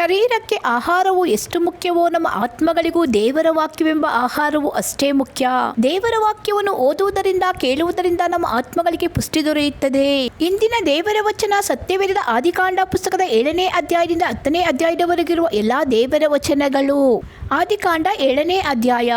ಶರೀರಕ್ಕೆ ಆಹಾರವು ಎಷ್ಟು ಮುಖ್ಯವೋ ನಮ್ಮ ಆತ್ಮಗಳಿಗೂ ದೇವರ ವಾಕ್ಯವೆಂಬ ಆಹಾರವು ಅಷ್ಟೇ ಮುಖ್ಯ. ದೇವರ ವಾಕ್ಯವನ್ನು ಓದುವುದರಿಂದ, ಕೇಳುವುದರಿಂದ ನಮ್ಮ ಆತ್ಮಗಳಿಗೆ ಪುಷ್ಟಿ ದೊರೆಯುತ್ತದೆ. ಇಂದಿನ ದೇವರ ವಚನ ಸತ್ಯವೇದ ಆದಿಕಾಂಡ ಪುಸ್ತಕದ ಏಳನೇ ಅಧ್ಯಾಯದಿಂದ ಹತ್ತನೇ ಅಧ್ಯಾಯದವರೆಗಿರುವ ಎಲ್ಲಾ ದೇವರ ವಚನಗಳು. ಆದಿಕಾಂಡ ಏಳನೇ ಅಧ್ಯಾಯ.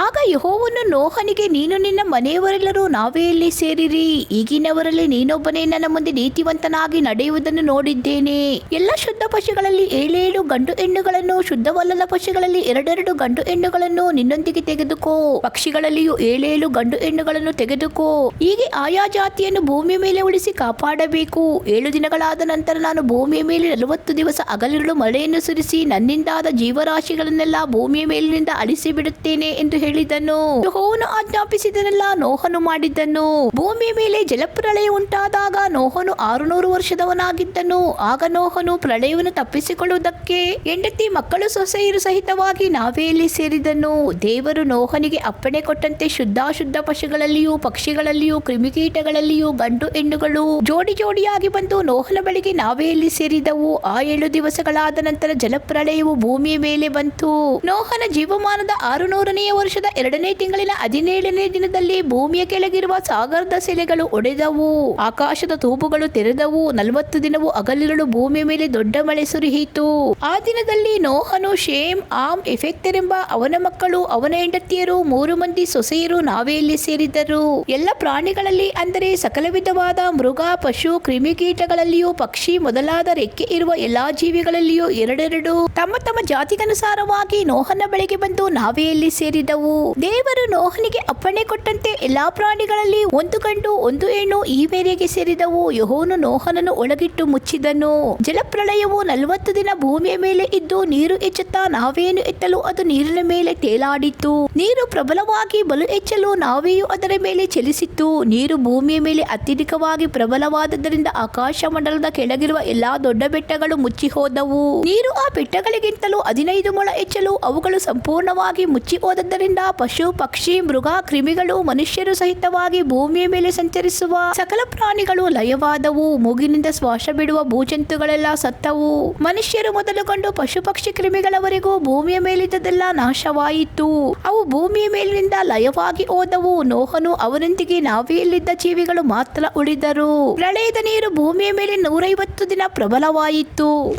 ಆಗ ಯಹೋವನ್ನು ನೋಹನಿಗೆ, ನೀನು ನಿನ್ನ ಮನೆಯವರೆಲ್ಲರೂ ನಾವೇ ಇಲ್ಲಿ ಸೇರಿರಿ. ಈಗಿನವರಲ್ಲಿ ನೀನೊಬ್ಬನೇ ನನ್ನ ಮುಂದೆ ನೀತಿವಂತನಾಗಿ ನಡೆಯುವುದನ್ನು ನೋಡಿದ್ದೇನೆ. ಎಲ್ಲ ಶುದ್ಧ ಪಶುಗಳಲ್ಲಿ ಏಳೇಳು ಗಂಡು ಹೆಣ್ಣುಗಳನ್ನು, ಶುದ್ಧವಲ್ಲದ ಪಶುಗಳಲ್ಲಿ ಎರಡೆರಡು ಗಂಡು ಹೆಣ್ಣುಗಳನ್ನು ನಿನ್ನೊಂದಿಗೆ ತೆಗೆದುಕೋ. ಪಕ್ಷಿಗಳಲ್ಲಿಯೂ ಏಳೇಳು ಗಂಡು ಹೆಣ್ಣುಗಳನ್ನು ತೆಗೆದುಕೋ. ಹೀಗೆ ಆಯಾ ಜಾತಿಯನ್ನು ಭೂಮಿಯ ಮೇಲೆ ಉಳಿಸಿ ಕಾಪಾಡಬೇಕು. ಏಳು ದಿನಗಳಾದ ನಂತರ ನಾನು ಭೂಮಿಯ ಮೇಲೆ ನಲವತ್ತು ದಿವಸ ಅಗಲಿರುಳು ಮಳೆಯನ್ನು ಸುರಿಸಿ ನನ್ನಿಂದಾದ ಜೀವರಾಶಿಗಳನ್ನೆಲ್ಲ ಭೂಮಿಯ ಮೇಲಿನಿಂದ ಅಳಿಸಿ ಬಿಡುತ್ತೇನೆ ಎಂದು ಹೇಳಿದನು. ಯಹೋವನು ಆಜ್ಞಾಪಿಸಿದನೆಲ್ಲ ನೋಹನು ಮಾಡಿದ್ದನು. ಭೂಮಿಯ ಮೇಲೆ ಜಲಪ್ರಳಯ ಉಂಟಾದಾಗ ನೋಹನು ಆರುನೂರು ವರ್ಷದವನಾಗಿದ್ದನು. ಆಗ ನೋಹನು ಪ್ರಳಯವನ್ನು ತಪ್ಪಿಸಿಕೊಳ್ಳುವುದಕ್ಕೆ ಹೆಂಡತಿ ಮಕ್ಕಳು ಸೊಸೆಯರು ಸಹಿತವಾಗಿ ನಾವೆಯಲ್ಲಿ ಸೇರಿದನು. ದೇವರು ನೋಹನಿಗೆ ಅಪ್ಪಣೆ ಕೊಟ್ಟಂತೆ ಶುದ್ಧಾಶುದ್ಧ ಪಶುಗಳಲ್ಲಿಯೂ ಪಕ್ಷಿಗಳಲ್ಲಿಯೂ ಕ್ರಿಮಿಕೀಟಗಳಲ್ಲಿಯೂ ಗಂಡು ಹೆಣ್ಣುಗಳು ಜೋಡಿ ಜೋಡಿಯಾಗಿ ಬಂದು ನೋಹನ ಬಳಿಗೆ ನಾವೆಯಲ್ಲಿ ಸೇರಿದವು. ಆ ಏಳು ದಿವಸಗಳಾದ ನಂತರ ಜಲಪ್ರಳಯವು ಭೂಮಿಯ ಮೇಲೆ ಬಂತು. ನೋಹನ ಜೀವಮಾನದ ಆರುನೂರನೆಯ ವರ್ಷದ ಎರಡನೇ ತಿಂಗಳಿನ ಹದಿನೇಳನೇ ದಿನದಲ್ಲಿ ಭೂಮಿಯ ಕೆಳಗಿರುವ ಸಾಗರದ ಸೆಲೆಗಳು ಒಡೆದವು. ಆಕಾಶದ ತೂಪುಗಳು ತೆರೆದವು. ನಲವತ್ತು ದಿನವೂ ಅಗಲಿರಲು ಭೂಮಿಯ ಮೇಲೆ ದೊಡ್ಡ ಮಳೆ ಸುರಿಯಿತು. ಆ ದಿನದಲ್ಲಿ ನೋಹನು, ಶೇಮ್, ಆಮ್, ಎಫೆಕ್ತರೆಂಬ ಅವನ ಮಕ್ಕಳು, ಅವನ ಹೆಂಡತಿಯರು, ಮೂರು ಮಂದಿ ಸೊಸೆಯರು ನಾವೆಯಲ್ಲಿ ಸೇರಿದ್ದರು ಎಲ್ಲ ಪ್ರಾಣಿಗಳಲ್ಲಿ ಅಂದರೆ ಸಕಲ ವಿಧವಾದ ಮೃಗ, ಪಶು, ಕ್ರಿಮಿಕೀಟಗಳಲ್ಲಿಯೂ ಪಕ್ಷಿ ಮೊದಲಾದ ರೆಕ್ಕೆ ಇರುವ ಎಲ್ಲಾ ಜೀವಿಗಳಲ್ಲಿಯೂ ಎರಡೆರಡು. ತಮ್ಮ ತಮ್ಮ ಜಾತಿಗನುಸಾರವಾಗಿ ನೋಹನ ಬಳಿಗೆ ಬಂದು ನಾವೆಯಲ್ಲಿ ಸೇರಿದವು. ದೇವರು ನೋಹನಿಗೆ ಅಪ್ಪಣೆ ಕೊಟ್ಟಂತೆ ಎಲ್ಲಾ ಪ್ರಾಣಿಗಳಲ್ಲಿ ಒಂದು ಗಂಡು, ಒಂದು ಹೆಣ್ಣು ಈ ಮೇರೆಗೆ ಸೇರಿದವು. ಯಹೋನು ನೋಹನನ್ನು ಒಳಗಿಟ್ಟು ಮುಚ್ಚಿದನು. ಜಲಪ್ರಳಯವು ನಲವತ್ತು ದಿನ ಭೂಮಿಯ ಮೇಲೆ ಇದ್ದು ನೀರು ಹೆಚ್ಚುತ್ತಾ ನಾವೇನು ಎತ್ತಲು ಅದು ನೀರಿನ ಮೇಲೆ ತೇಲಾಡಿತು. ನೀರು ಪ್ರಬಲವಾಗಿ ಬಲು ಹೆಚ್ಚಲು ನಾವೆಯೂ ಅದರ ಮೇಲೆ ಚಲಿಸಿತ್ತು. ನೀರು ಭೂಮಿಯ ಮೇಲೆ ಅತ್ಯಧಿಕವಾಗಿ ಪ್ರಬಲವಾದದ್ದರಿಂದ ಆಕಾಶ ಮಂಡಲದ ಕೆಳಗಿರುವ ಎಲ್ಲಾ ದೊಡ್ಡ ಬೆಟ್ಟಗಳು ಮುಚ್ಚಿ ಹೋದವು. ನೀರು ಆ ಬೆಟ್ಟಗಳಿಗಿಂತಲೂ ಹದಿನೈದು ಮೊಳ ಹೆಚ್ಚಲು ಅವುಗಳು ಸಂಪೂರ್ಣವಾಗಿ ಮುಚ್ಚಿ ಹೋದದ್ದರಿಂದ ಪಶು, ಪಕ್ಷಿ, ಮೃಗ, ಕ್ರಿಮಿಗಳು, ಮನುಷ್ಯರು ಸಹಿತವಾಗಿ ಭೂಮಿಯ ಮೇಲೆ ಸಂಚರಿಸುವ ಸಕಲ ಪ್ರಾಣಿಗಳು ಲಯವಾದವು. ಮೂಗಿನಿಂದ ಶ್ವಾಸ ಬಿಡುವ ಭೂಜಂತುಗಳೆಲ್ಲ ಸತ್ತವು. ಮನುಷ್ಯರು ಮೊದಲುಗೊಂಡು ಪಶು, ಪಕ್ಷಿ, ಕ್ರಿಮಿಗಳವರೆಗೂ ಭೂಮಿಯ ಮೇಲಿದ್ದದೆಲ್ಲ ನಾಶವಾಯಿತು. ಅವು ಭೂಮಿಯ ಮೇಲಿನಿಂದ ಲಯವಾಗಿ ಹೋದವು. ನೋಹನು ಅವನೊಂದಿಗೆ ನಾವಿಯಲ್ಲಿದ್ದ ಜೀವಿಗಳು ಮಾತ್ರ ಉಳಿದರು. ಪ್ರಳಯದ ನೀರು ಭೂಮಿಯ ಮೇಲೆ ನೂರೈವತ್ತು ದಿನ ಪ್ರಬಲವಾಯಿತು.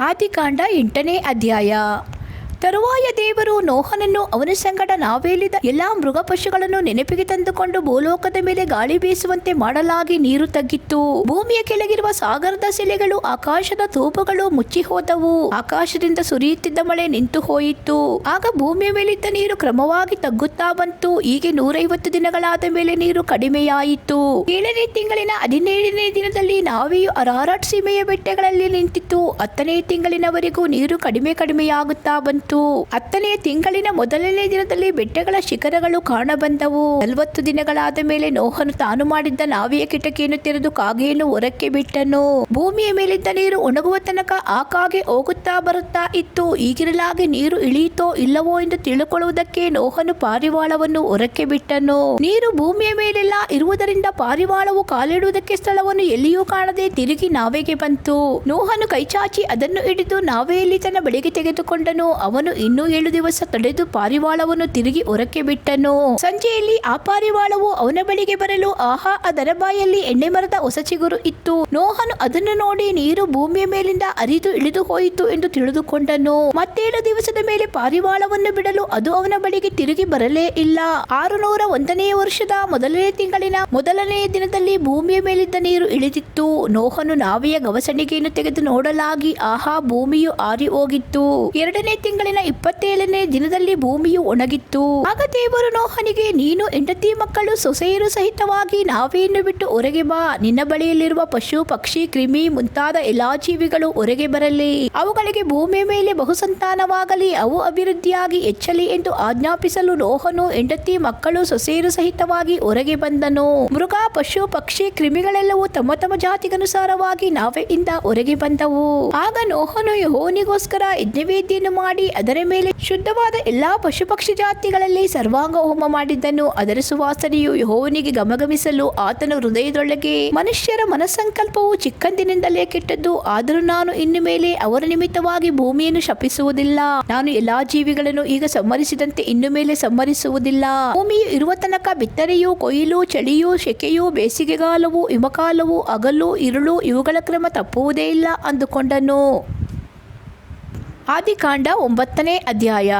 ಆದಿಕಾಂಡ ಎಂಟನೇ ಅಧ್ಯಾಯ. ತರುವಾಯ ದೇವರು ನೋಹನನ್ನು ಅವನ ಸಂಗಡ ನಾವೇಲಿದ ಎಲ್ಲಾ ಮೃಗ ಪಶುಗಳನ್ನು ನೆನಪಿಗೆ ತಂದುಕೊಂಡು ಭೂಲೋಕದ ಮೇಲೆ ಗಾಳಿ ಬೀಸುವಂತೆ ಮಾಡಲಾಗಿ ನೀರು ತಗ್ಗಿತ್ತು. ಭೂಮಿಯ ಕೆಳಗಿರುವ ಸಾಗರದ ಸೆಲೆಗಳು ಆಕಾಶದ ತೂಪುಗಳು ಮುಚ್ಚಿ ಹೋದವು ಆಕಾಶದಿಂದ ಸುರಿಯುತ್ತಿದ್ದ ಮಳೆ ನಿಂತು ಹೋಯಿತು. ಆಗ ಭೂಮಿಯ ಮೇಲಿದ್ದ ನೀರು ಕ್ರಮವಾಗಿ ತಗ್ಗುತ್ತಾ ಬಂತು. ಹೀಗೆ ನೂರೈವತ್ತು ದಿನಗಳಾದ ಮೇಲೆ ನೀರು ಕಡಿಮೆಯಾಯಿತು. ಏಳನೇ ತಿಂಗಳಿನ ಹದಿನೇಳನೇ ದಿನದಲ್ಲಿ ನಾವೆಯು ಅರಾರಟ್ ಸೀಮೆಯ ಬೆಟ್ಟಗಳಲ್ಲಿ ನಿಂತಿತ್ತು. ಹತ್ತನೇ ತಿಂಗಳಿನವರೆಗೂ ನೀರು ಕಡಿಮೆ ಕಡಿಮೆಯಾಗುತ್ತಾ ಬಂತು. ಹತ್ತನೆಯ ತಿಂಗಳಿನ ಮೊದಲನೇ ದಿನದಲ್ಲಿ ಬೆಟ್ಟಗಳ ಶಿಖರಗಳು ಕಾಣಬಂದವು. ನಲವತ್ತು ದಿನಗಳಾದ ಮೇಲೆ ನೋಹನು ತಾನು ಮಾಡಿದ್ದ ನಾವಿಯ ಕಿಟಕಿಯನ್ನು ತೆರೆದು ಕಾಗೆಯನ್ನು ಹೊರಕ್ಕೆ ಬಿಟ್ಟನು. ಭೂಮಿಯ ಮೇಲಿದ್ದ ನೀರು ಒಣಗುವ ತನಕ ಆ ಕಾಗೆ ಹೋಗುತ್ತಾ ಬರುತ್ತಾ ಇತ್ತು. ಈಗಿರಲಾಗಿ ನೀರು ಇಳಿಯಿತೋ ಇಲ್ಲವೋ ಎಂದು ತಿಳುಕೊಳ್ಳುವುದಕ್ಕೆ ನೋಹನು ಪಾರಿವಾಳವನ್ನು ಹೊರಕ್ಕೆ ಬಿಟ್ಟನು. ನೀರು ಭೂಮಿಯ ಮೇಲೆಲ್ಲ ಇರುವುದರಿಂದ ಪಾರಿವಾಳವು ಕಾಲಿಡುವುದಕ್ಕೆ ಸ್ಥಳವನ್ನು ಎಲ್ಲಿಯೂ ಕಾಣದೆ ತಿರುಗಿ ನಾವೆಗೆ ಬಂತು. ನೋಹನು ಕೈಚಾಚಿ ಅದನ್ನು ಹಿಡಿದು ನಾವೆಯಲ್ಲಿ ತನ್ನ ಬಳಿಗೆ ತೆಗೆದುಕೊಂಡನು. ಅವನು ಇನ್ನೂ ಏಳು ದಿವಸ ತಡೆದು ಪಾರಿವಾಳವನ್ನು ತಿರುಗಿ ಹೊರಕ್ಕೆ ಬಿಟ್ಟನು. ಸಂಜೆಯಲ್ಲಿ ಆ ಪಾರಿವಾಳವು ಅವನ ಬಳಿಗೆ ಬರಲು ಆಹಾ, ಅದರ ಬಾಯಲ್ಲಿ ಎಣ್ಣೆ ಮರದ ಹೊಸ ಚಿಗುರು ಇತ್ತು. ನೋಹನು ಅದನ್ನು ನೋಡಿ ನೀರು ಭೂಮಿಯ ಮೇಲಿಂದ ಅರಿದು ಇಳಿದು ಹೋಯಿತು ಎಂದು ತಿಳಿದುಕೊಂಡನು. ಮತ್ತೇಳು ದಿವಸದ ಮೇಲೆ ಪಾರಿವಾಳವನ್ನು ಬಿಡಲು ಅದು ಅವನ ಬಳಿಗೆ ತಿರುಗಿ ಬರಲೇ ಇಲ್ಲ. ಆರು ನೂರ ಒಂದನೆಯ ವರ್ಷದ ಮೊದಲನೇ ತಿಂಗಳಿನ ಮೊದಲನೆಯ ದಿನದಲ್ಲಿ ಭೂಮಿಯ ಮೇಲಿದ್ದ ನೀರು ಇಳಿದಿತ್ತು. ನೋಹನು ನಾವೆಯ ಗವಸಣಿಗೆಯನ್ನು ತೆಗೆದು ನೋಡಲಾಗಿ ಆಹಾ, ಭೂಮಿಯು ಆರಿ ಹೋಗಿತ್ತು ಎರಡನೇ ತಿಂಗಳಿನ ಇಪ್ಪತ್ತೇಳನೇ ದಿನದಲ್ಲಿ ಭೂಮಿಯು ಒಣಗಿತ್ತು. ಆಗ ದೇವರು ನೋಹನಿಗೆ, ನೀನು ಹೆಂಡತಿ ಮಕ್ಕಳು ಸೊಸೆಯರು ಸಹಿತವಾಗಿ ನಾವೇನು ಬಿಟ್ಟು ಹೊರಗೆ ಬಾ. ನಿನ್ನ ಬಳಿಯಲ್ಲಿರುವ ಪಶು, ಪಕ್ಷಿ, ಕ್ರಿಮಿ ಮುಂತಾದ ಎಲ್ಲಾ ಜೀವಿಗಳು ಹೊರಗೆ ಬರಲಿ. ಅವುಗಳಿಗೆ ಭೂಮಿಯ ಮೇಲೆ ಬಹುಸಂತಾನವಾಗಲಿ. ಅವು ಅಭಿವೃದ್ಧಿಯಾಗಿ ಹೆಚ್ಚಲಿ ಎಂದು ಆಜ್ಞಾಪಿಸಲು ನೋಹನು ಹೆಂಡತಿ ಮಕ್ಕಳು ಸೊಸೆಯರು ಸಹಿತವಾಗಿ ಹೊರಗೆ ಬಂದನು. ಮೃಗ, ಪಶು, ಪಕ್ಷಿ, ಕ್ರಿಮಿಗಳೆಲ್ಲವೂ ತಮ್ಮ ತಮ್ಮ ಜಾತಿಗನುಸಾರವಾಗಿ ನಾವೆಯಿಂದ ಹೊರಗೆ ಬಂದವು. ಆಗ ನೋಹನು ಯಹೋನಿಗೋಸ್ಕರ ಯಜ್ಞವೇದಿಯನ್ನು ಮಾಡಿ ಅದರ ಮೇಲೆ ಶುದ್ಧವಾದ ಎಲ್ಲಾ ಪಶು ಪಕ್ಷಿ ಜಾತಿಗಳಲ್ಲಿ ಸರ್ವಾಂಗ ಹೋಮ ಮಾಡಿದ್ದನ್ನು ಅದರ ಸುವಾಸನೆಯು ಯೆಹೋವನಿಗೆ ಗಮಗಮಿಸಲು ಆತನ ಹೃದಯದೊಳಗೆ ಮನುಷ್ಯರ ಮನಸ್ಸಂಕಲ್ಪವು ಚಿಕ್ಕಂದಿನಿಂದಲೇ ಕೆಟ್ಟದ್ದು. ಆದರೂ ನಾನು ಇನ್ನು ಮೇಲೆ ಅವರ ನಿಮಿತ್ತವಾಗಿ ಭೂಮಿಯನ್ನು ಶಪಿಸುವುದಿಲ್ಲ. ನಾನು ಎಲ್ಲಾ ಜೀವಿಗಳನ್ನು ಈಗ ಸಂಹರಿಸಿದಂತೆ ಇನ್ನು ಮೇಲೆ ಸಂಹರಿಸುವುದಿಲ್ಲ. ಭೂಮಿಯು ಇರುವ ತನಕ ಬಿತ್ತನೆಯು ಕೊಯ್ಲು, ಚಳಿಯು, ಶೆಕೆಯು, ಬೇಸಿಗೆಗಾಲವು, ಹಿಮಕಾಲವು ಅಗಲು ಇರುಳು ಇವುಗಳ ಕ್ರಮ ತಪ್ಪುವುದೇ ಇಲ್ಲ ಅಂದುಕೊಂಡನು. ಆದಿಕಾಂಡ ಒಂಬತ್ತನೇ ಅಧ್ಯಾಯ.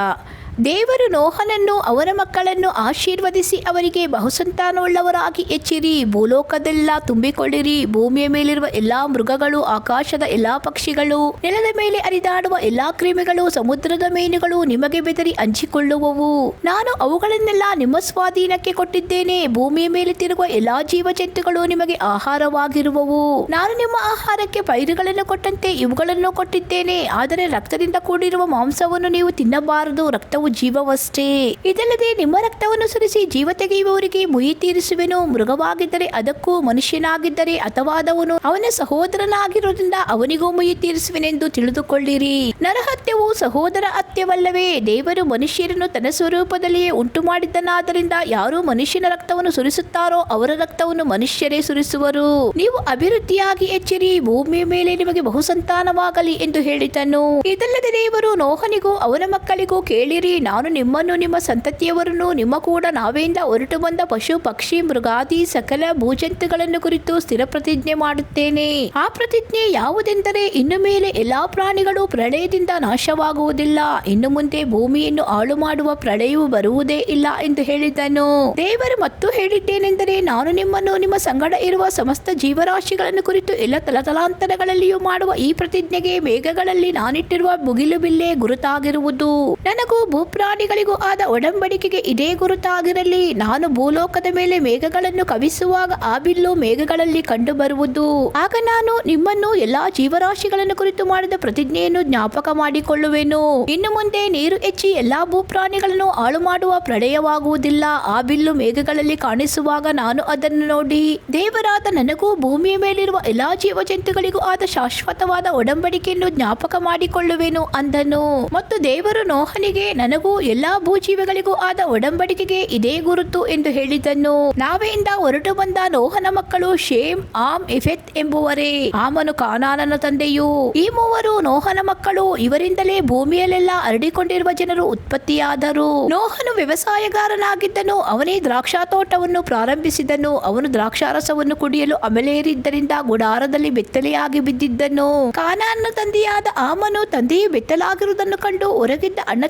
ದೇವರು ನೋಹನನ್ನು ಅವರ ಮಕ್ಕಳನ್ನು ಆಶೀರ್ವದಿಸಿ ಅವರಿಗೆ ಬಹುಸಂತಾನವುಳ್ಳವರಾಗಿ ಹೆಚ್ಚಿರಿ ಭೂಲೋಕದೆಲ್ಲ ತುಂಬಿಕೊಳ್ಳಿರಿ. ಭೂಮಿಯ ಮೇಲಿರುವ ಎಲ್ಲಾ ಮೃಗಗಳು, ಆಕಾಶದ ಎಲ್ಲಾ ಪಕ್ಷಿಗಳು, ನೆಲದ ಮೇಲೆ ಹರಿದಾಡುವ ಎಲ್ಲಾ ಕ್ರಿಮಿಗಳು, ಸಮುದ್ರದ ಮೀನುಗಳು ನಿಮಗೆ ಬೆದರಿ ಹಂಚಿಕೊಳ್ಳುವವು. ನಾನು ಅವುಗಳನ್ನೆಲ್ಲ ನಿಮ್ಮ ಸ್ವಾಧೀನಕ್ಕೆ ಕೊಟ್ಟಿದ್ದೇನೆ. ಭೂಮಿಯ ಮೇಲೆ ತಿರುಗುವ ಎಲ್ಲಾ ಜೀವಜಂತುಗಳು ನಿಮಗೆ ಆಹಾರವಾಗಿರುವವು. ನಾನು ನಿಮ್ಮ ಆಹಾರಕ್ಕೆ ಪೈರುಗಳನ್ನು ಕೊಟ್ಟಂತೆ ಇವುಗಳನ್ನು ಕೊಟ್ಟಿದ್ದೇನೆ. ಆದರೆ ರಕ್ತದಿಂದ ಕೂಡಿರುವ ಮಾಂಸವನ್ನು ನೀವು ತಿನ್ನಬಾರದು. ರಕ್ತವು ಜೀವವಷ್ಟೇ. ಇದಲ್ಲದೆ ನಿಮ್ಮ ರಕ್ತವನ್ನು ಸುರಿಸಿ ಜೀವ ತೆಗೆಯುವವರಿಗೆ ಮುಯಿ ತೀರಿಸುವೆನು. ಮೃಗವಾಗಿದ್ದರೆ ಅದಕ್ಕೂ ಮನುಷ್ಯನಾಗಿದ್ದರೆ ಅಥವಾದವನು ಅವನ ಸಹೋದರನಾಗಿರುವುದರಿಂದ ಅವನಿಗೂ ಮುಯಿ ತೀರಿಸುವೆನೆಂದು ತಿಳಿದುಕೊಳ್ಳಿರಿ. ನರಹತ್ಯವು ಸಹೋದರ ಹತ್ಯವಲ್ಲವೇ. ದೇವರು ಮನುಷ್ಯರನ್ನು ತನ್ನ ಸ್ವರೂಪದಲ್ಲಿಯೇ ಉಂಟು ಮಾಡಿದ್ದನಾದ್ದರಿಂದ ಯಾರು ಮನುಷ್ಯನ ರಕ್ತವನ್ನು ಸುರಿಸುತ್ತಾರೋ ಅವರ ರಕ್ತವನ್ನು ಮನುಷ್ಯರೇ ಸುರಿಸುವರು. ನೀವು ಅಭಿವೃದ್ಧಿಯಾಗಿ ಎಚ್ಚರಿ. ಭೂಮಿಯ ಮೇಲೆ ನಿಮಗೆ ಬಹುಸಂತಾನವಾಗಲಿ ಎಂದು ಹೇಳಿದನು. ಇದಲ್ಲದೆ ದೇವರು ನೋಹನಿಗೂ ಅವನ ಮಕ್ಕಳಿಗೂ ಕೇಳಿರಿ. ನಾನು ನಿಮ್ಮನ್ನು, ನಿಮ್ಮ ಸಂತತಿಯವರನ್ನು, ನಿಮ್ಮ ಕೂಡ ನಾವೆಯಿಂದ ಹೊರಟು ಬಂದ ಪಶು, ಪಕ್ಷಿ, ಮೃಗಾದಿ, ಸಕಲ ಭೂಜಂತುಗಳನ್ನು ಕುರಿತು ಸ್ಥಿರ ಪ್ರತಿಜ್ಞೆ ಮಾಡುತ್ತೇನೆ. ಆ ಪ್ರತಿಜ್ಞೆ ಯಾವುದೆಂದರೆ ಇನ್ನು ಮೇಲೆ ಎಲ್ಲಾ ಪ್ರಾಣಿಗಳು ಪ್ರಳಯದಿಂದ ನಾಶವಾಗುವುದಿಲ್ಲ. ಇನ್ನು ಮುಂದೆ ಭೂಮಿಯನ್ನು ಹಾಳು ಮಾಡುವ ಪ್ರಳಯವು ಬರುವುದೇ ಇಲ್ಲ ಎಂದು ಹೇಳಿದನು. ದೇವರು ಮತ್ತು ಹೇಳಿದ್ದೇನೆಂದರೆ ನಾನು ನಿಮ್ಮನ್ನು, ನಿಮ್ಮ ಸಂಗಡ ಇರುವ ಸಮಸ್ತ ಜೀವರಾಶಿಗಳನ್ನು ಕುರಿತು ಎಲ್ಲ ತಲತಲಾಂತರಗಳಲ್ಲಿಯೂ ಮಾಡುವ ಈ ಪ್ರತಿಜ್ಞೆಗೆ ಮೇಘಗಳಲ್ಲಿ ನಾನಿಟ್ಟಿರುವ ಮುಗಿಲು ಬಿಲ್ಲೆ ಗುರುತಾಗಿರುವುದು. ನನಗೂ ಭೂಪ್ರಾಣಿಗಳಿಗೂ ಆದ ಒಡಂಬಡಿಕೆಗೆ ಇದೇ ಗುರುತಾಗಿರಲಿ. ನಾನು ಭೂಲೋಕದ ಮೇಲೆ ಮೇಘಗಳನ್ನು ಕವಿಸುವಾಗ ಆ ಬಿಲ್ಲು ಮೇಘಗಳಲ್ಲಿ ಕಂಡುಬರುವುದು. ಆಗ ನಾನು ನಿಮ್ಮನ್ನು ಎಲ್ಲಾ ಜೀವರಾಶಿಗಳನ್ನು ಕುರಿತು ಮಾಡಿದ ಪ್ರತಿಜ್ಞೆಯನ್ನು ಜ್ಞಾಪಕ ಮಾಡಿಕೊಳ್ಳುವೆನು. ಇನ್ನು ಮುಂದೆ ನೀರು ಹೆಚ್ಚಿ ಎಲ್ಲಾ ಭೂಪ್ರಾಣಿಗಳನ್ನು ಹಾಳು ಮಾಡುವ ಪ್ರಳಯವಾಗುವುದಿಲ್ಲ. ಆ ಬಿಲ್ಲು ಮೇಘಗಳಲ್ಲಿ ಕಾಣಿಸುವಾಗ ನಾನು ಅದನ್ನು ನೋಡಿ. ದೇವರಾದ ನನಗೂ ಭೂಮಿಯ ಮೇಲಿರುವ ಎಲ್ಲಾ ಜೀವಜಂತುಗಳಿಗೂ ಆದ ಶಾಶ್ವತವಾದ ಒಡಂಬಡಿಕೆಯನ್ನು ಜ್ಞಾಪಕ ಮಾಡಿಕೊಳ್ಳುವೆನು ಅಂದನು. ಮತ್ತು ದೇವರು ನೋಹನಿಗೆ ನನಗೂ ಎಲ್ಲಾ ಭೂಜೀವಿಗಳಿಗೂ ಆದ ಒಡಂಬಡಿಕೆಗೆ ಇದೇ ಗುರುತು ಎಂದು ಹೇಳಿದನು ನಾವೆಯಿಂದ ಹೊರಟು ಬಂದ ನೋಹನ ಮಕ್ಕಳು ಶೇಮ್, ಆಮ್ ಇಫೆತ್ ಎಂಬುವರೇ. ಆಮನು ಕಾನಾನನ ತಂದೆಯು. ಈ ಮೂವರು ನೋಹನ ಮಕ್ಕಳು ಇವರಿಂದಲೇ ಭೂಮಿಯಲ್ಲೆಲ್ಲ ಹರಡಿಕೊಂಡಿರುವ ಜನರು ಉತ್ಪತ್ತಿಯಾದರು. ನೋಹನು ವ್ಯವಸಾಯಗಾರನಾಗಿದ್ದನು, ಅವನೇ ದ್ರಾಕ್ಷಾ ತೋಟವನ್ನು ಪ್ರಾರಂಭಿಸಿದನು ಅವನು ದ್ರಾಕ್ಷಾರಸವನ್ನು ಕುಡಿಯಲು ಅಮಲೇರಿದ್ದರಿಂದ ಗುಡಾರದಲ್ಲಿ ಬೆತ್ತಲೆಯಾಗಿ ಬಿದ್ದಿದ್ದನು. ಕಾನಾನ ತಂದೆಯಾದ ಆಮನು ತಂದೆಯು ಬೆತ್ತಲಾಗಿರುವುದನ್ನು ಕಂಡು ಹೊರಗಿದ್ದ ಅಣ್ಣ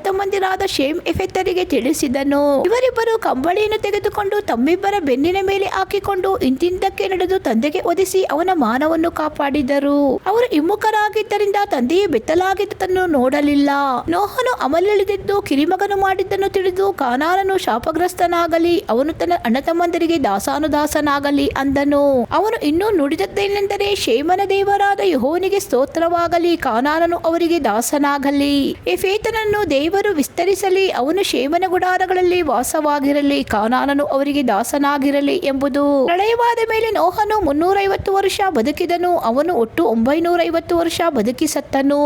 ತಮ್ಮಂದಿರಾದ ಶೇಮ್ ಎಫೆತ್ತರಿಗೆ ತಿಳಿಸಿದನು. ಇವರಿಬ್ಬರು ಕಂಬಳಿಯನ್ನು ತೆಗೆದುಕೊಂಡು ತಮ್ಮಿಬ್ಬರ ಬೆನ್ನಿನ ಮೇಲೆ ಹಾಕಿಕೊಂಡು ಇಂತಿಂತಕ್ಕೆ ನಡೆದು ತಂದೆಗೆ ಒದಿಸಿ ಅವನ ಮಾನವನ್ನು ಕಾಪಾಡಿದರು. ಅವರು ಹಿಮ್ಮುಖರಾಗಿದ್ದರಿಂದ ತಂದೆಯು ಬೆತ್ತಲಾಗಿದ್ದನ್ನು ನೋಡಲಿಲ್ಲ. ನೋಹನು ಅಮಲಿಳಿದಿದ್ದು, ಕಿರಿಮಗನು ಮಾಡಿದ್ದನ್ನು ತಿಳಿದು ಕಾನಾನನು ಶಾಪಗ್ರಸ್ತನಾಗಲಿ, ಅವನು ತನ್ನ ಅಣ್ಣತಮ್ಮಂದರಿಗೆ ದಾಸಾನುದಾಸನಾಗಲಿ ಅಂದನು. ಅವನು ಇನ್ನೂ ನುಡಿದದ್ದೇನೆಂದರೆ ಶೇಮನ ದೇವರಾದ ಯಹೋನಿಗೆ ಸ್ತೋತ್ರವಾಗಲಿ, ಕಾನಾನನು ಅವರಿಗೆ ದಾಸನಾಗಲಿ. ಎಫೇತನನ್ನು ದೇವರು ವಿಸ್ತರಿಸಲಿ ಅವನು ಶೇಮನ ಗುಡಾರಗಳಲ್ಲಿ ವಾಸವಾಗಿರಲಿ, ಕಾನಾನನು ಅವರಿಗೆ ದಾಸನಾಗಿರಲಿ ಎಂಬುದು. ಪ್ರಳಯವಾದ ಮೇಲೆ ನೋಹನು ಮುನ್ನೂರೈವತ್ತು ವರ್ಷ ಬದುಕಿದನು, ಅವನು ಒಟ್ಟು ಒಂಬೈನೂರೈವತ್ತು ವರ್ಷ ಬದುಕಿ ಸತ್ತನು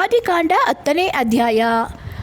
ಆದಿಕಾಂಡ ಹತ್ತನೇ ಅಧ್ಯಾಯ.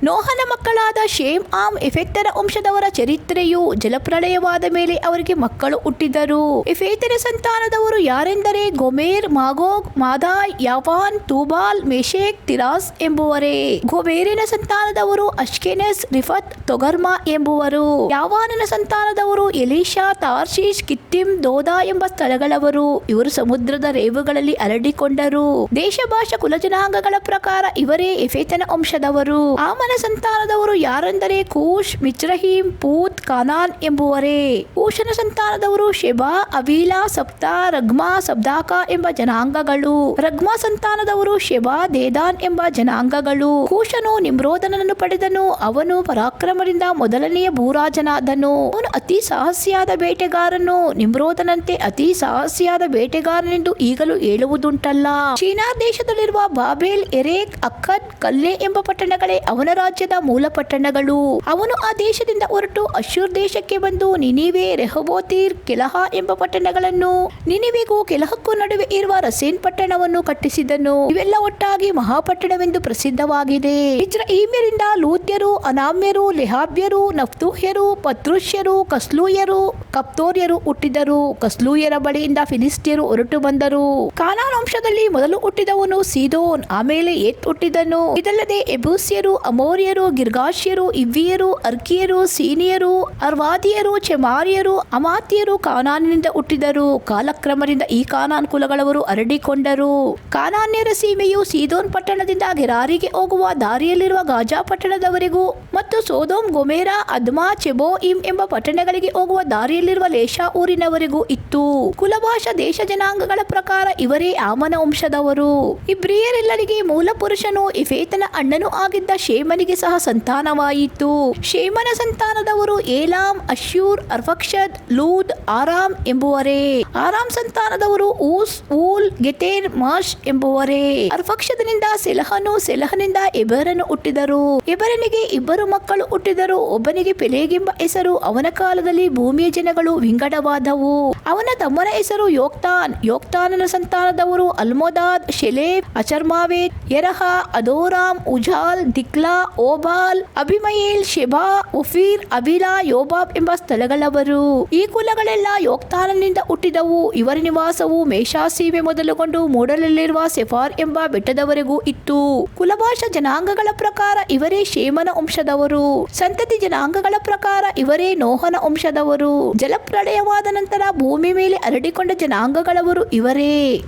ನೋಹನ ಮಕ್ಕಳಾದ ಶೇಮ್ ಆಮ್ ಎಫೆಕ್ಟರ ವಂಶದವರ ಚರಿತ್ರೆಯು ಜಲಪ್ರಳಯವಾದ ಮೇಲೆ ಅವರಿಗೆ ಮಕ್ಕಳು ಹುಟ್ಟಿದರು. ಇಫೇತರ ಸಂತಾನದವರು ಯಾರೆಂದರೆ ಗೊಮೇರ್ ಮಾಗೋಗ್, ಮಾದಾಯ್, ಯಾವಾನ್, ತೂಬಾಲ್ ಮೆಷೇಕ್ ತಿರಾಸ್ ಎಂಬುವರೇ. ಗೊಮೇರಿನ ಸಂತಾನದವರು ಅಶ್ಕೆನೆಸ್ ರಿಫತ್, ತೊಗರ್ಮಾ ಎಂಬುವರು. ಯಾವಾನನ ಸಂತಾನದವರು ಎಲಿಶಾ ತಾರ್ಶೀಶ್ ಕಿತ್ತಿಮ್, ದೋದಾ ಎಂಬ ಸ್ಥಳಗಳವರು. ಇವರು ಸಮುದ್ರದ ರೇವುಗಳಲ್ಲಿ ಅರಡಿಕೊಂಡರು ದೇಶ ಭಾಷಾ ಕುಲಜನಾಂಗಗಳ ಪ್ರಕಾರ ಇವರೇ ಎಫೇತನ ವಂಶದವರು. ಆಮನ ಸಂತಾನದವರು ಯಾರೆಂದರೆ ಕೂಶ್ ಮಿಚ್ರಹೀಂ ಪೂತ್, ಕಾನಾನ್ ಎಂಬುವರೇ. ಕೂಶನ ಸಂತಾನದವರು ಶೆಬಾ ಅವೀಲಾ ಸಪ್ತಾ, ರಗ್ಮಾ, ಸಬ್ದಾಕ ಎಂಬ ಜನಾಂಗಗಳು. ರಗ್ಮಾ ಸಂತಾನದವರು ಶೆಬಾ, ದೇದಾನ್ ಎಂಬ ಜನಾಂಗಗಳು. ಕೂಶನು ನಿಮ್ರೋಧನನ್ನು ಪಡೆದನು, ಅವನು ಪರಾಕ್ರಮದಿಂದ ಮೊದಲನೆಯ ಭೂರಾಜನಾದನು. ಅವನು ಅತಿ ಸಾಹಸಿಯಾದ ಬೇಟೆಗಾರನು ನಿಮ್ರೋಧನಂತೆ ಅತಿ ಸಾಹಸಿಯಾದ ಬೇಟೆಗಾರನೆಂದು ಈಗಲೂ ಹೇಳುವುದುಂಟಲ್ಲ. ಚೀನಾ ದೇಶದಲ್ಲಿರುವ ಬಾಬೇಲ್, ಎರೇಕ್ ಅಕ್ಕದ್ ಕಲ್ಲೆ ಎಂಬ ಪಟ್ಟಣಗಳೇ ಅವನ ರಾಜ್ಯದ ಮೂಲ ಪಟ್ಟಣಗಳು. ಅವನು ಆ ದೇಶದಿಂದ ಹೊರಟು ಅಶೂರ್ ದೇಶಕ್ಕೆ ಬಂದು ನಿನಿವೆ, ರೆಹಬೋತೀರ್, ಕೆಲಹ ಎಂಬ ಪಟ್ಟಣಗಳನ್ನು. ನಿನಿವೆಗೂ ಕೆಲಹಕ್ಕೂ ನಡುವೆ ಇರುವ ರಸೇನ್ ಪಟ್ಟಣವನ್ನು ಕಟ್ಟಿಸಿದನು. ಇವೆಲ್ಲ ಒಟ್ಟಾಗಿ ಮಹಾಪಟ್ಟಣವೆಂದು ಪ್ರಸಿದ್ಧವಾಗಿದೆ. ಇಜ್ರಾಹಿಮ್ಯರಿಂದ ಲೂತ್ಯರು, ಅನಾಮ್ಯರು, ಲೆಹಾಬ್ಯರು, ನಫ್ತೂಹ್ಯರು, ಪತ್ರುಷ್ಯರು, ಕಸ್ಲೂಯರು, ಕಪ್ತೋರ್ಯರು ಹುಟ್ಟಿದರು. ಕಸ್ಲೂಯರ ಬಳಿಯಿಂದ ಫಿಲಿಸ್ಟಿಯರು ಹೊರಟು ಬಂದರು. ಕಾನಾನ್ ವಂಶದಲ್ಲಿ ಮೊದಲು ಹುಟ್ಟಿದವನು ಸೀದೋನ್, ಆಮೇಲೆ ಏತ್ ಹುಟ್ಟಿದನು. ಇದಲ್ಲದೆ ಎಬೂಸಿಯರು ಅಮೋರಿಯರು ಗಿರ್ಗಾಶಿಯರು ಇವ್ವಿಯರು ಅರ್ಕಿಯರು, ಸೀನಿಯರು, ಅರ್ವಾದಿಯರು, ಚೆಮಾರಿಯರು, ಅಮಾತಿಯರು ಕಾನಾನಿನಿಂದ ಹುಟ್ಟಿದರು. ಕಾಲಕ್ರಮದಿಂದ ಈ ಕಾನಾನ್ ಕುಲಗಳವರು ಹರಡಿಕೊಂಡರು. ಕಾನಾನ್ಯರ ಸೀಮೆಯು ಸೀದೋನ್ ಪಟ್ಟಣದಿಂದ ಗೆರಾರಿಗೆ ಹೋಗುವ ದಾರಿಯಲ್ಲಿರುವ ಗಾಜಾ ಪಟ್ಟಣದವರೆಗೂ ಮತ್ತು ಸೋದೋಮ್, ಗೊಮೇರಾ, ಅದ್ಮಾ, ಚೆಬೋಯಿಮ್ ಎಂಬ ಪಟ್ಟಣಗಳಿಗೆ ಹೋಗುವ ದಾರಿಯಲ್ಲಿರುವ ಲೇಷಾ ಊರಿನವರೆಗೂ ಇತ್ತು. ಕುಲಭಾಷಾ ದೇಶ ಜನಾಂಗಗಳ ಪ್ರಕಾರ ಇವರೇ ಆಮನ ವಂಶದವರು. ಇಬ್ರಿಯರೆಲ್ಲರಿಗೆ ಮೂಲ ಪುರುಷನು, ಇಫೇತನ ಅಣ್ಣನೂ ಆಗಿದ್ದ ಶೇಮನಿಗೆ ಸಹ ಸಂತಾನವಾಯಿತು. ಶೇಮನ ಸಂತಾನದವರು ಏಲಾಮ್ ಅಶ್ಯೂರ್ ಅರ್ಫಕ್ಷದ್ ಲೂದ್, ಆರಾಮ್ ಎಂಬುವರೇ. ಆರಾಮ್ ಸಂತಾನದವರು ಊಸ್, ಊಲ್, ಗೆತೇರ್ ಮಾಶ್ ಎಂಬುವರೇ. ಅರ್ಫಕ್ಷದನಿಂದ ಸೆಲಹನು, ಸೆಲಹನಿಂದ ಎಬರನು ಹುಟ್ಟಿದರು. ಎಬರನಿಗೆ ಇಬ್ಬರು ಮಕ್ಕಳು ಹುಟ್ಟಿದರು. ಒಬ್ಬನಿಗೆ ಪೆಲೇಗೆಂಬ ಹೆಸರು. ಅವನ ಕಾಲದಲ್ಲಿ ಭೂಮಿಯ ಜನಗಳು ವಿಂಗಡವಾದವು. ಅವನ ತಮ್ಮನ ಹೆಸರು ಯೋಕ್ತಾನ್. ಯೋಕ್ತಾನನ ಸಂತಾನದವರು Almodad, Sheleph Hazarmaveth Jerah, Hadoram, Uzal, Diklah Obal, Abimael, Sheba, Ophir, Havilah, Jobab ಎಂಬ ಸ್ಥಳಗಳವರು. ಈ ಕುಲಗಳೆಲ್ಲ ಯೋಕ್ತಾನನಿಂದ ಹುಟ್ಟಿದವು. ಇವರ ನಿವಾಸವು ಮೇಷಾಸೀಮೆ ಮೊದಲುಗೊಂಡು ಮೂಡಲಲ್ಲಿರುವ ಸೆಫಾರ್ ಎಂಬ ಬೆಟ್ಟದವರೆಗೂ ಇತ್ತು. ಕುಲಭಾಷಾ ಜನಾಂಗಗಳ ಪ್ರಕಾರ ಇವರೇ ಶೇಮನ ವಂಶದವರು. ಸಂತತಿ ಜನಾಂಗಗಳ ಪ್ರಕಾರ ಇವರೇ ನೋಹನ ವಂಶದವರು. ಜಲಪ್ರಳಯವಾದ ನಂತರ ಭೂಮಿ ಮೇಲೆ ಅರಡಿಕೊಂಡ ಜನಾಂಗಗಳವರು ಇವರೇ.